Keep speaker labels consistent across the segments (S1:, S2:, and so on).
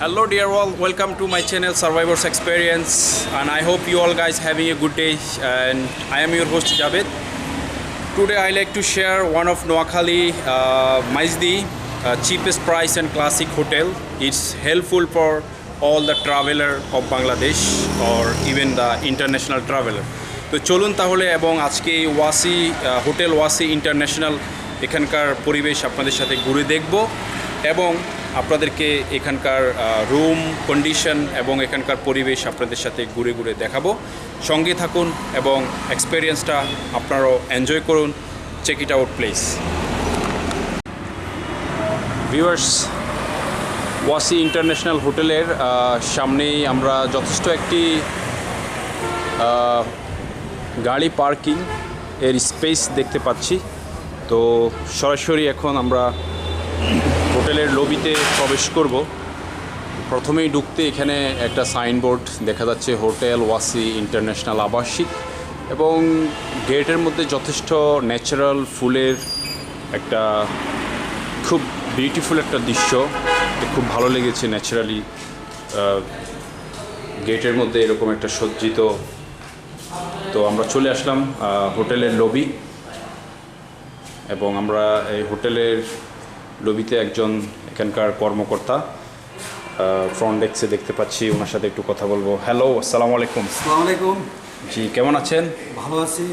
S1: Hello dear all, welcome to my channel Survivors Experience and I hope you all guys having a good day and I am your host Javed. Today I like to share one of Noakhali uh, Maizdi uh, cheapest price and classic hotel. It's helpful for all the traveler of Bangladesh or even the international traveler. তো চলুন তাহলে এবং আজকে Wasi hotel Wasi international এখানকার পরিবেশ আপনাদের সাথে ঘুরে দেখব এবং আপনাদেরকে এখানকার রুম কন্ডিশন এবং এখানকার পরিবেশ আপনাদের সাথে ঘুরে ঘুরে দেখাবো। সঙ্গে থাকুন এবং এক্সপিরিয়েন্সটা আপনারাও এনজয় করুন। Check it out place viewers Wasi international হোটেলের সামনেই আমরা যথেষ্ট একটি গাড়ি পার্কিং এর স্পেস দেখতে পাচ্ছি। তো সরাসরি এখন আমরা হোটেলের লবিতে প্রবেশ করব। প্রথমেই ঢুকতে এখানে একটা সাইনবোর্ড দেখা যাচ্ছে, হোটেল ওয়াসি ইন্টারন্যাশনাল আবাসিক এবং গেটের মধ্যে যথেষ্ট ন্যাচারাল ফুলের একটা খুব বিউটিফুল একটা দৃশ্য। খুব ভালো লেগেছে ন্যাচারালি। গেটের মধ্যে এরকম একটা সজ্জিত। তো আমরা চলে আসলাম হোটেলের লবি এবং আমরা এই হোটেলের লবিতে একজন এখানকার কর্মকর্তা ফ্রন্ট ডেস্কে দেখতে পাচ্ছি ওনার সাথে একটু কথা বলব। হ্যালো আসসালামু আলাইকুম।
S2: আসসালামু আলাইকুম।
S1: জি কেমন আছেন?
S2: ভালো আছি।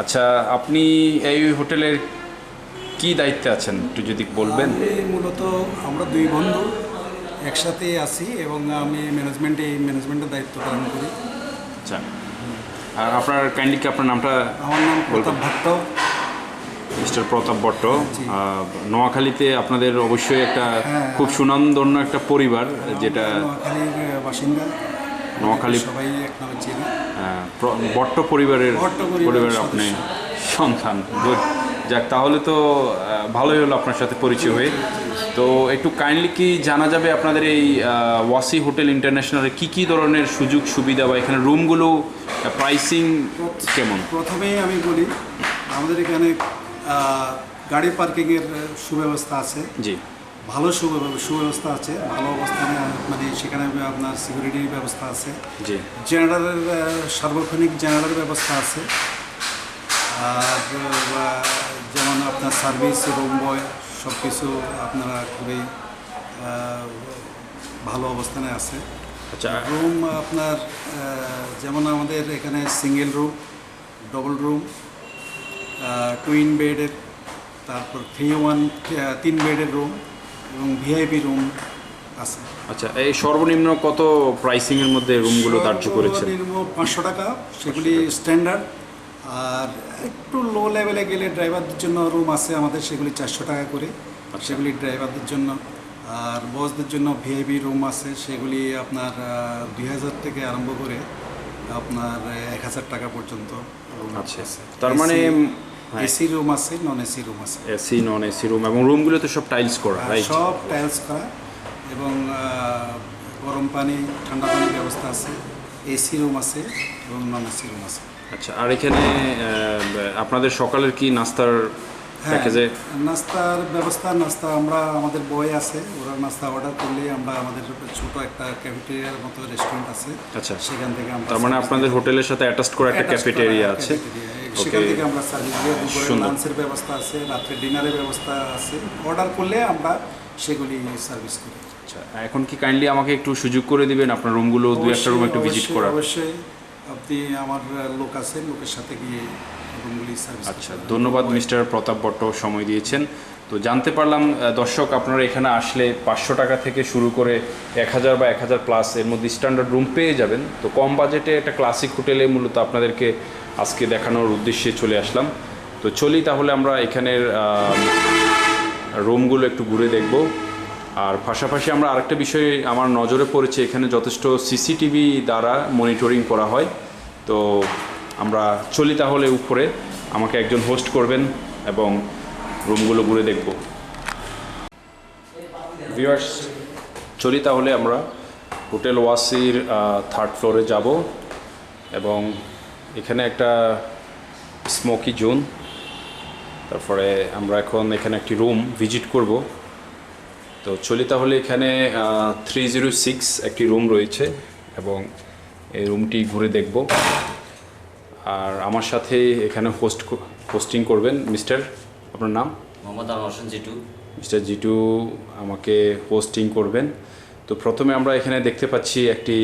S1: আচ্ছা আপনি এই হোটেলের কি দায়িত্বে আছেন একটু যদি বলবেন?
S2: মূলত আমরা দুই বন্ধু একসাথে আছি এবং আমি ম্যানেজমেন্টে এই ম্যানেজমেন্টের দায়িত্ব পালন করি।
S1: আচ্ছা। আর আপনার কাইন্ডলি কি আপনার নামটা
S2: আমার নাম প্রতাপ ভট্ট।
S1: মিস্টার প্রতাপ ভট্ট। নোয়াখালীতে আপনাদের অবশ্যই একটা
S2: হ্যাঁ।
S1: খুব সুনামধন্য একটা পরিবার যেটা
S2: বাসিন্দা।
S1: নোয়াখালী-
S2: সবাই
S1: ভট্ট পরিবারের
S2: পরিবারের
S1: আপনি সন্তান। যাক তাহলে তো ভালোই হলো আপনার সাথে পরিচয় হয়ে। তো একটু কাইন্ডলি কি জানা যাবে আপনাদের এই ওয়াসি হোটেল ইন্টারন্যাশনালে কি কি ধরনের সুযোগ সুবিধা বা এখানে রুমগুলো প্রাইসিং কেমন?
S2: প্রথমেই আমি বলি আমাদের এখানে গাড়ি পার্কিংয়ের সুব্যবস্থা আছে।
S1: জি।
S2: ভালো সুব্যব- সুব্যবস্থা আছে। ভালো অবস্থানে মানে সেখানে আপনার সিকিউরিটির ব্যবস্থা আছে।
S1: জি।
S2: জেনারেলের সার্বক্ষণিক জেনারেল ব্যবস্থা আছে। আর যেমন আপনার সার্ভিস রুম বয় সব কিছু আপনারা খুবই ভালো অবস্থানে আছে।
S1: আচ্ছা।
S2: রুম আপনার যেমন আমাদের এখানে single room double room twin বেডের তারপর থ্রি ওয়ান তিন বেডের রুম এবং ভিআইপি রুম আছে
S1: আচ্ছা এই সর্বনিম্ন কত প্রাইসিং এর মধ্যে রুমগুলো ধার্য করেছেন
S2: সর্বনিম্ন পাঁচশো টাকা সেগুলি স্ট্যান্ডার্ড আর একটু লো লেভেলে গেলে ড্রাইভারদের জন্য রুম আছে আমাদের সেগুলি চারশো টাকা করে
S1: আচ্ছা।
S2: সেগুলি ড্রাইভারদের জন্য আর বসদের জন্য ভিআইপি রুম আছে সেগুলি আপনার দুই হাজার থেকে আরম্ভ করে আপনার এক হাজার টাকা পর্যন্ত
S1: আচ্ছা
S2: আছে।
S1: তার মানে।
S2: এসি রুম আছে নন এসি রুম আছে।
S1: এসি নন এসি রুম এবং রুমগুলো তো সব টাইলস করা রাইট
S2: সব টাইলস করা এবং গরম পানি ঠান্ডা পানির ব্যবস্থা আছে এসি রুম আছে এবং নন এসি রুম আছে।
S1: আচ্ছা আর এখানে আপনাদের সকালের কি নাস্তার
S2: হ্যাঁ
S1: প্যাকেজে?
S2: নাস্তার ব্যবস্থা নাস্তা আমরা আমাদের বই আছে ওরা নাস্তা অর্ডার করলে আমরা আমাদের ছোট একটা ক্যাফেটেরিয়ার মতো রেস্টুরেন্ট আছে।
S1: আচ্ছা।
S2: সেখান থেকে আমরা
S1: তার মানে আপনাদের হোটেলের সাথে অ্যাটাচ করা একটা ক্যাফেটেরিয়া আছে।
S2: সেখান থেকে আমরা সার্ভিস দিয়ে দুপুরে লাঞ্চের ব্যবস্থা আছে রাত্রে ডিনারের ব্যবস্থা আছে। অর্ডার করলে আমরা সেগুলি সার্ভিস করি।
S1: আচ্ছা এখন কি কাইন্ডলি আমাকে একটু সুযোগ করে দিবেন? আপনার রুমগুলো দু একটা রুম একটু ভিজিট করার।
S2: অবশ্যই। আপনি আমার লোক আছে লোকের সাথে গিয়ে রুমগুলি সার্ভিস
S1: আচ্ছা ধন্যবাদ মিস্টার প্রতাপ ভট্ট সময় দিয়েছেন। তো জানতে পারলাম দর্শক আপনারা এখানে আসলে পাঁচশো টাকা থেকে শুরু করে এক হাজার বা এক হাজার প্লাস এর মধ্যে স্ট্যান্ডার্ড রুম পেয়ে যাবেন। তো কম বাজেটে একটা ক্লাসিক হোটেলে মূলত আপনাদেরকে আজকে দেখানোর উদ্দেশ্যে চলে আসলাম। তো চলি তাহলে আমরা এখানের রুমগুলো একটু ঘুরে দেখব। আর পাশাপাশি আমরা আরেকটা বিষয় আমার নজরে পড়েছে, এখানে যথেষ্ট সিসিটিভি দ্বারা মনিটরিং করা হয়। তো আমরা চলি তাহলে উপরে, আমাকে একজন হোস্ট করবেন এবং রুমগুলো ঘুরে দেখব। ভিউয়ার্স চলি তাহলে আমরা হোটেল ওয়াসির থার্ড ফ্লোরে যাব এবং এখানে একটা স্মোকি জোন তারপরে আমরা এখন এখানে একটি রুম ভিজিট করব। তো চলি তাহলে এখানে থ্রি জিরো সিক্স একটি রুম রয়েছে এবং এই রুমটি ঘুরে দেখব। আর আমার সাথে এখানে হোস্ট হোস্টিং করবেন মিস্টার আপনার নাম?
S3: মোহাম্মদ আনোয়ার হোসেন জিটু।
S1: মিস্টার জিটু আমাকে হোস্টিং করবেন। তো প্রথমে আমরা এখানে দেখতে পাচ্ছি একটি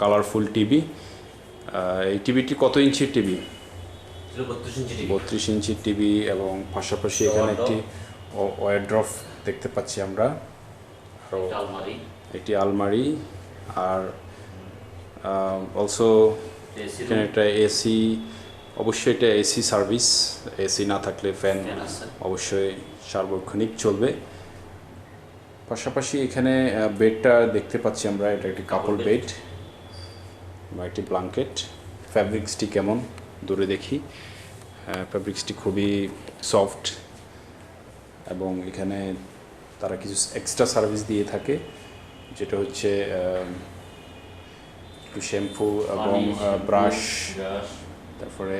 S1: কালারফুল টিভি এই টিভিটি কত ইঞ্চির টিভি?
S3: বত্রিশ ইঞ্চি টিভি।
S1: বত্রিশ ইঞ্চির টিভি এবং পাশাপাশি এখানে একটি ওয়ারড্রফ দেখতে পাচ্ছি আমরা। আরও
S3: একটি আলমারি।
S1: আর অলসো এখানে একটা এসি অবশ্যই এটা এসি সার্ভিস। এসি না থাকলে ফ্যান
S3: ফ্যান
S1: অবশ্যই সার্বক্ষণিক চলবে। পাশাপাশি এখানে বেডটা দেখতে পাচ্ছি আমরা এটা একটি কাপড় বেড বা একটি ব্লাঙ্কেট ফ্যাব্রিক্সটি কেমন? দূরে দেখি। ফ্যাব্রিক্সটি খুবই সফট এবং এখানে তারা কিছু এক্সট্রা সার্ভিস দিয়ে থাকে যেটা হচ্ছে একটু শ্যাম্পু এবং ব্রাশ তারপরে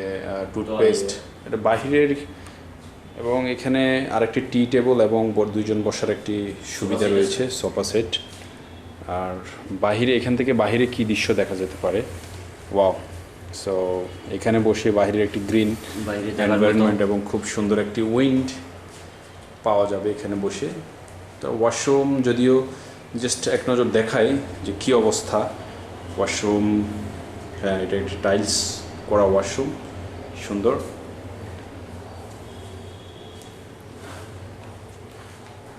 S1: টুথপেস্ট এটা বাহিরের এবং এখানে আরেকটি টি টেবল এবং দুইজন বসার একটি সুবিধা রয়েছে সোফা সেট আর বাহিরে এখান থেকে বাহিরে কি দৃশ্য দেখা যেতে পারে? ওয়াও সো এখানে বসে বাহিরের একটি গ্রিন এনভায়রনমেন্ট এবং খুব সুন্দর একটি উইন্ড পাওয়া যাবে এখানে বসে। তো ওয়াশরুম যদিও জাস্ট এক নজর দেখায় যে কি অবস্থা। ওয়াশরুম হ্যাঁ এটা একটি টাইলস করা ওয়াশরুম সুন্দর।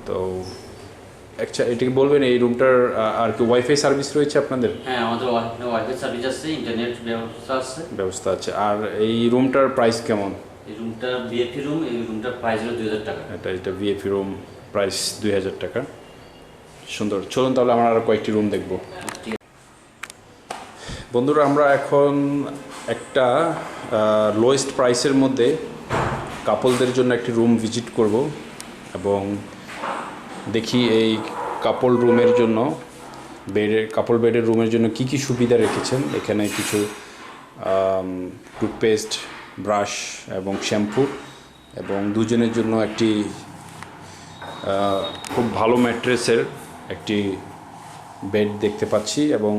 S1: তো আচ্ছা এটাকে বলবেন? এই রুমটার আর কি ওয়াইফাই সার্ভিস রয়েছে আপনাদের?
S3: হ্যাঁ আমাদের ওয়াইফাই সার্ভিস আছে ইন্টারনেট ব্যবস্থা আছে।
S1: ব্যবস্থা আছে। আর এই রুমটার প্রাইস কেমন?
S3: এই রুমটা বিএপি রুম এই রুমটার প্রাইস হলো দুই হাজার টাকা।
S1: এটা এটা ভিএপি রুম প্রাইস দুই হাজার টাকা। সুন্দর। চলুন তাহলে আমরা আরও কয়েকটি রুম দেখব। বন্ধুরা আমরা এখন একটা লোয়েস্ট প্রাইসের মধ্যে কাপলদের জন্য একটি রুম ভিজিট করব এবং দেখি এই কাপল রুমের জন্য বেডের কাপল বেডের রুমের জন্য কি কি সুবিধা রেখেছেন? এখানে কিছু টুথপেস্ট ব্রাশ এবং শ্যাম্পু এবং দুজনের জন্য একটি খুব ভালো ম্যাট্রেসের একটি বেড দেখতে পাচ্ছি এবং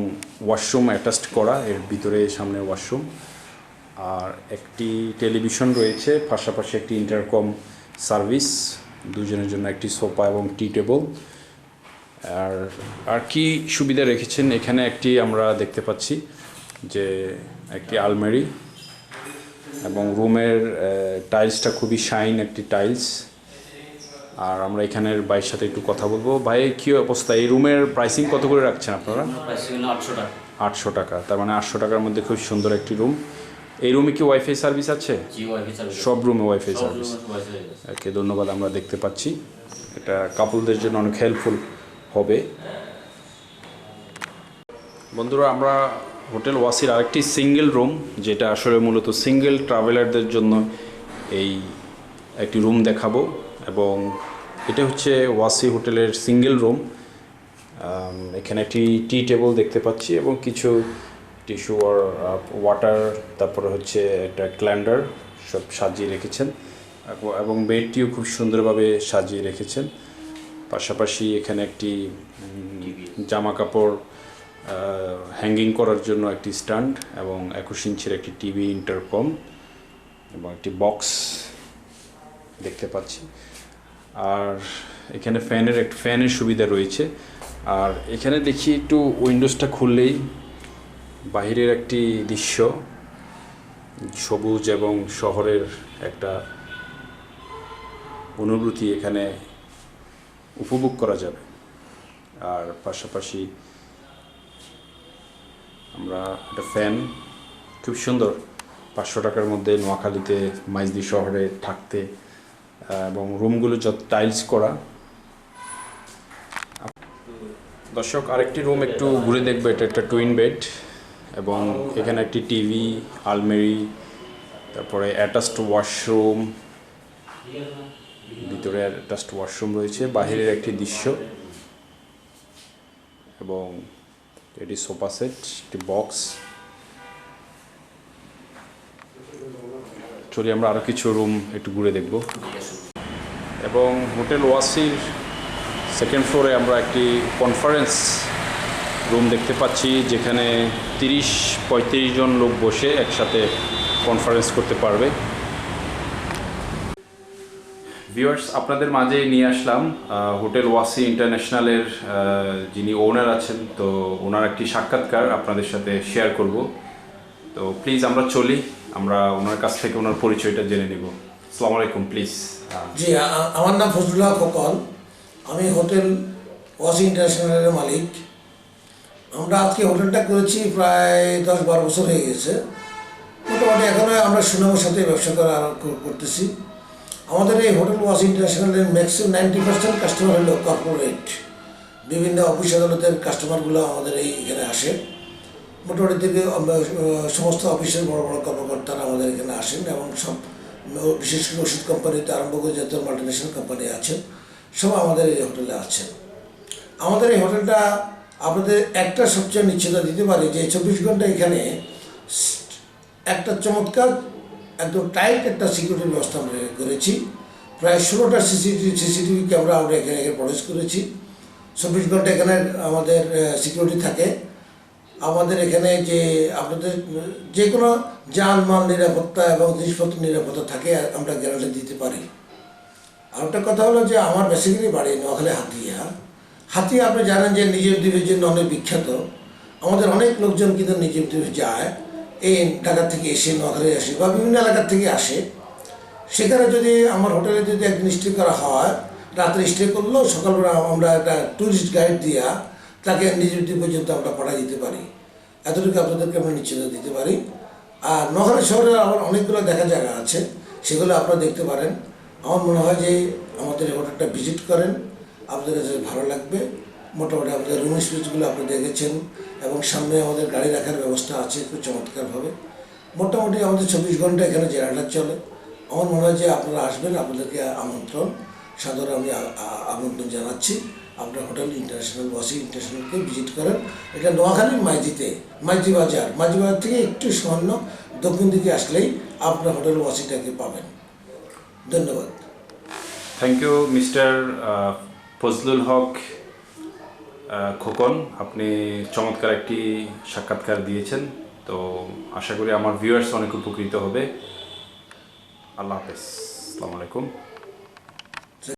S1: ওয়াশরুম অ্যাটাচড করা, এর ভিতরে সামনে ওয়াশরুম আর একটি টেলিভিশন রয়েছে, পাশাপাশি একটি ইন্টারকম সার্ভিস দুজনের জন্য একটি সোফা এবং টি টেবল। আর আর কি সুবিধা রেখেছেন? এখানে একটি আমরা দেখতে পাচ্ছি যে একটি আলমারি এবং রুমের টাইলসটা খুবই শাইন একটি টাইলস। আর আমরা এখানের ভাইয়ের সাথে একটু কথা বলব। ভাই কী অবস্থা? এই রুমের প্রাইসিং কত করে রাখছেন আপনারা?
S3: আটশো টাকা।
S1: আটশো টাকা। তার মানে আটশো টাকার মধ্যে খুব সুন্দর একটি রুম। এই রুমে কি ওয়াইফাই সার্ভিস আছে? সব রুমে ওয়াইফাই সার্ভিস
S3: রুমে ওয়াইফাই সার্ভিস
S1: ওকে ধন্যবাদ আমরা দেখতে পাচ্ছি। এটা কাপলদের জন্য অনেক হেল্পফুল হবে। বন্ধুরা আমরা হোটেল ওয়াসির আরেকটি সিঙ্গেল রুম যেটা আসলে মূলত সিঙ্গেল ট্রাভেলারদের জন্য এই একটি রুম দেখাবো। এবং এটা হচ্ছে ওয়াসি হোটেলের সিঙ্গেল রুম এখানে একটি টি টেবিল দেখতে পাচ্ছি এবং কিছু টিস্যু আর ওয়াটার তারপরে হচ্ছে একটা ক্ল্যান্ডার সব সাজিয়ে রেখেছেন। এবং- এবং বেডটিও খুব সুন্দরভাবে সাজিয়ে রেখেছেন। পাশাপাশি এখানে একটি জামা কাপড় হ্যাঙ্গিং করার জন্য একটি স্ট্যান্ড এবং একুশ ইঞ্চের একটি টিভি ইন্টারকম এবং একটি বক্স দেখতে পাচ্ছি। আর এখানে ফ্যানের একটা ফ্যানের সুবিধা রয়েছে। আর এখানে দেখি একটু উইন্ডোজটা খুললেই বাহিরের একটি দৃশ্য, সবুজ এবং শহরের একটা অনুভূতি এখানে উপভোগ করা যাবে। আর পাশাপাশি আমরা একটা ফ্যান খুব সুন্দর, পাঁচশো টাকার মধ্যে নোয়াখালীতে মাইজদি শহরে থাকতে এবং রুমগুলো যত টাইলস করা। দর্শক, আরেকটি রুম একটু ঘুরে দেখবে, এটা একটা টুইন বেড এবং এখানে একটি টিভি, আলমারি, তারপরে অ্যাটাচড ওয়াশরুম, ভিতরে অ্যাটাচড ওয়াশরুম রয়েছে, বাহিরের একটি দৃশ্য এবং এটি সোফা সেট, একটি বক্স। চলি আমরা আরও কিছু রুম একটু ঘুরে দেখব। এবং হোটেল ওয়াসির সেকেন্ড ফ্লোরে আমরা একটি কনফারেন্স রুম দেখতে পাচ্ছি যেখানে তিরিশ, পঁয়ত্রিশ জন লোক বসে একসাথে কনফারেন্স করতে পারবে। ভিউয়ার্স আপনাদের মাঝে নিয়ে আসলাম হোটেল ওয়াসি ইন্টারন্যাশনালের যিনি ওনার আছেন, তো ওনার একটি সাক্ষাৎকার আপনাদের সাথে শেয়ার করব। তো প্লিজ আমরা চলি, আমরা ওনার কাছ থেকে ওনার পরিচয়টা জেনে নিব। আসসালামু আলাইকুম প্লিজ
S4: জি আমার নাম ফজলুল্লাহ খোকন আমি হোটেল ওয়াসি ইন্টারন্যাশনালের মালিক। আমরা আজকে হোটেলটা করেছি প্রায় দশ বারো বছর হয়ে গেছে। মোটামুটি এখনও আমরা সুনামের সাথে ব্যবসা করা করতেছি। আমাদের এই হোটেল ওয়াসি ইন্টারন্যাশনালের ম্যাক্সিমাম নাইনটি পার্সেন্ট কাস্টমার হলো কর্পোরেট। বিভিন্ন অফিস আদালতের কাস্টমারগুলো আমাদের এই এখানে আসে। মোটামুটি থেকে সমস্ত অফিসের বড় বড় কর্মকর্তারা আমাদের এখানে আসেন এবং সব বিশেষ করে ওষুধ কোম্পানিতে আরম্ভ করে যত মাল্টিনেশনাল কোম্পানি আছেন সব আমাদের এই হোটেলে আছেন। আমাদের এই হোটেলটা আপনাদের একটা সবচেয়ে নিশ্চয়তা দিতে পারি যে চব্বিশ ঘণ্টা এখানে একটা চমৎকার, একদম টাইট একটা সিকিউরিটি ব্যবস্থা আমরা করেছি। প্রায় ষোলোটা সিসিটিভি সিসিটিভি ক্যামেরা আমরা এখানে এখানে প্রবেশ করেছি। চব্বিশ ঘণ্টা এখানে আমাদের সিকিউরিটি থাকে। আমাদের এখানে যে আপনাদের, যে কোনো যানমাল নিরাপত্তা এবং জিনিসপত্র নিরাপত্তা থাকে, আমরা গ্যারান্টি দিতে পারি। আর একটা কথা হলো যে আমার বেসিক্যালি বাড়ি নোয়াখালী হাতিয়া। হাতিয়া আপনি জানেন যে নিজের দ্বীপের জন্য অনেক বিখ্যাত। আমাদের অনেক লোকজন কিন্তু নিজের দ্বীপে যায়, এই ঢাকা থেকে এসে নোয়াখালী আসে বা বিভিন্ন এলাকার থেকে আসে। সেখানে যদি আমার হোটেলে যদি একদিন স্টে করা হয়, রাত্রে স্টে করল, সকালবেলা আমরা একটা ট্যুরিস্ট গাইড দিয়া তাকে নিজের দ্বীপ পর্যন্ত আমরা পাঠিয়ে দিতে পারি। এতটুকু আপনাদেরকে আমরা নিশ্চিত দিতে পারি। আর নোয়াখালী শহরে আবার অনেকগুলো দেখা জায়গা আছে, সেগুলো আপনারা দেখতে পারেন। আমার মনে হয় যে আমাদের হোটেলটা ভিজিট করেন। আপনাদের কাছে ভালো লাগবে। মোটামুটি আমাদের রুম স্পেসগুলো আপনি দেখেছেন এবং সামনে আমাদের গাড়ি রাখার ব্যবস্থা আছে খুব চমৎকারভাবে। মোটামুটি আমাদের চব্বিশ ঘণ্টা এখানে জেনারেটার চলে। আমার মনে হয় যে আপনারা আসবেন, আপনাদেরকে আমন্ত্রণ। সাদরে আমি আমন্ত্রণ জানাচ্ছি। আপনার হোটেল ইন্টারন্যাশনাল ওয়াসি ইন্টারন্যাশনালকে ভিজিট করেন। এটা নোয়াখালীর মাইজিতে, মাইজি বাজার। মাইজি বাজার থেকে একটু সামান্য দক্ষিণ দিকে আসলেই আপনার হোটেল ওয়াসিটাকে পাবেন। ধন্যবাদ।
S1: Thank you mister Fazlul Haque Khokon, আপনি চমৎকার একটি সাক্ষাৎকার দিয়েছেন। তো আশা করি আমার ভিউয়ার্স অনেক উপকৃত হবে। আল্লাহ হাফেজ। আসসালামু আলাইকুম।